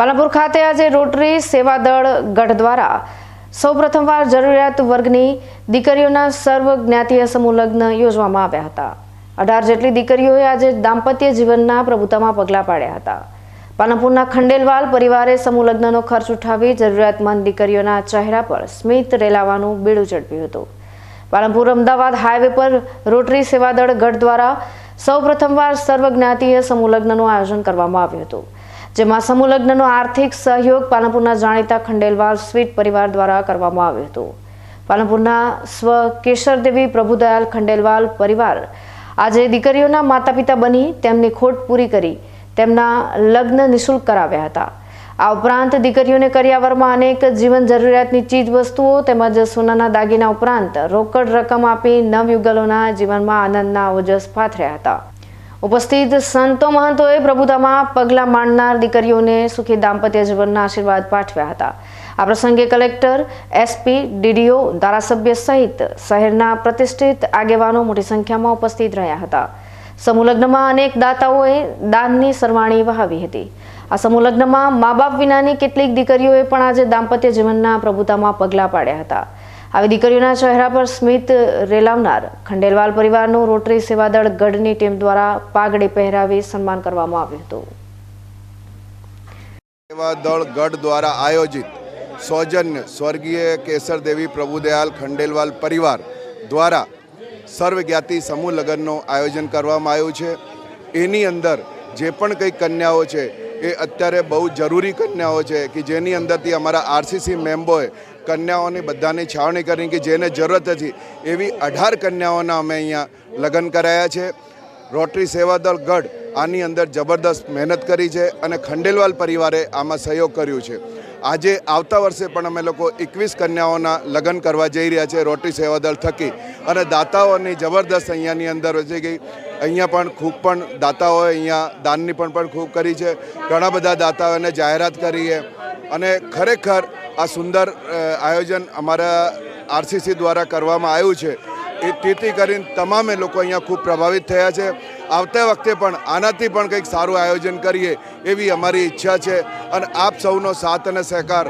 પાલનપુર ખાતે આજે રોટરી સેવાદળ ગઢ દ્વારા સૌ પ્રથમવાર જરૂરિયાત વર્ગની દીકરીઓના સર્વ જ્ઞાતીય સમૂહ લગ્ન યોજવામાં આવ્યા હતા. અઢાર જેટલી દીકરીઓએ આજે દાંપત્ય જીવનના પ્રભુતામાં પગલાં પાડ્યા હતા. પાલનપુરના ખંડેલવાલ પરિવારે સમૂહ લગ્નનો ખર્ચ ઉઠાવી જરૂરિયાતમંદ દીકરીઓના ચહેરા પર સ્મિત રેલાવાનું બીડું ઝડપ્યું હતું. પાલનપુર અમદાવાદ હાઈવે પર રોટરી સેવાદળ ગઢ દ્વારા સૌ પ્રથમવાર સર્વ જ્ઞાતીય સમૂહ લગ્નનું આયોજન કરવામાં આવ્યું હતું. જેમાં સમૂહ લગ્નનો આર્થિક સહયોગ પાલનપુરના જાણીતા ખંડેલવાલ સ્વીટ પરિવાર દ્વારા કરવામાં આવ્યું હતું. પાલનપુરના સ્વ કેશરદેવી પ્રભુદયાલ ખંડેલવાલ પરિવાર આજે દીકરીઓના માતા પિતા બની તેમની ખોટ પૂરી કરી તેમના લગ્ન નિઃશુલ્ક કરાવ્યા હતા. આ ઉપરાંત દીકરીઓને કરિયાવરમાં અનેક જીવન જરૂરિયાતની ચીજ વસ્તુઓ તેમજ સોનાના દાગીના ઉપરાંત રોકડ રકમ આપી નવયુગલોના જીવનમાં આનંદના ઓજસ પાથર્યા હતા. ઉપસ્થિત સંતો મહંતોએ પ્રભુતામાં પગલાં માંડનાર દીકરીઓને સુખી દાંપત્ય જીવનના આશીર્વાદ પાઠવ્યા હતા. આ પ્રસંગે કલેક્ટર એસપી ડીડીઓ ધારાસભ્ય સહિત શહેરના પ્રતિષ્ઠિત આગેવાનો મોટી સંખ્યામાં ઉપસ્થિત રહ્યા હતા. સમૂહલગ્નમાં અનેક દાતાઓએ દાનની સરવાણી વહાવી હતી. આ સમૂહલગ્નમાં મા બાપ વિનાની કેટલીક દીકરીઓએ પણ આજે દાંપત્ય જીવનના પ્રભુતામાં પગલાં પાડ્યા હતા. આવી દીકરીઓના ચહેરા પર સ્મિત રેલાવનાર ખંડેલવાલ પરિવારનું રોટરી સેવાદળ ગઢની ટીમ દ્વારા પાઘડી પહેરાવી સન્માન કરવામાં આવ્યું હતું. સેવા દળ ગઢ દ્વારા આયોજિત સૌજન્ય સ્વર્ગીય કેસરદેવી પ્રભુદયાલ ખંડેલવાલ પરિવાર દ્વારા સર્વજ્ઞાતિ સમૂહ લગ્નનું આયોજન કરવામાં આવ્યું છે. એની અંદર જે પણ કંઈ કન્યાઓ છે એ અત્યારે બહુ જરૂરી કન્યાઓ છે કે જેની અંદરથી અમારા આરસીસી મેમ્બરોએ કન્યાઓની બધાની છાવણી કરી કે જેને જરૂરત હતી એવી અઢાર કન્યાઓના અમે અહીંયા લગ્ન કરાયા છે. રોટરી સેવાદળ ગઢ આની અંદર જબરદસ્ત મહેનત કરી છે અને ખંડેલવાલ પરિવારે આમાં સહયોગ કર્યું છે. આજે આવતા વર્ષે પણ અમે લોકો એકવીસ કન્યાઓના લગ્ન કરવા જઈ રહ્યા છે રોટરી સેવાદળ થકી. અને દાતાઓની જબરદસ્ત અહીંયાની અંદર વધી ગઈ અહીંયા પણ ખૂબ પણ દાતાઓએ અહીંયા દાનની પણ પણ ખૂબ કરી છે. ઘણા બધા દાતાઓને જાહેરાત કરી છે. અને ખરેખર આ સુંદર આયોજન અમારા આરસીસી દ્વારા કરવામાં આવ્યું છે. એ તેથી કરીને તમામે લોકો અહીંયા ખૂબ પ્રભાવિત થયા છે. આવતા વખતે પણ આનાથી પણ કંઈક સારું આયોજન કરીએ એવી અમારી ઈચ્છા છે અને આપ સૌનો સાથ અને સહકાર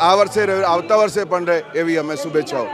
આ વર્ષે આવતા વર્ષે પણ રહે એવી અમે શુભેચ્છાઓ.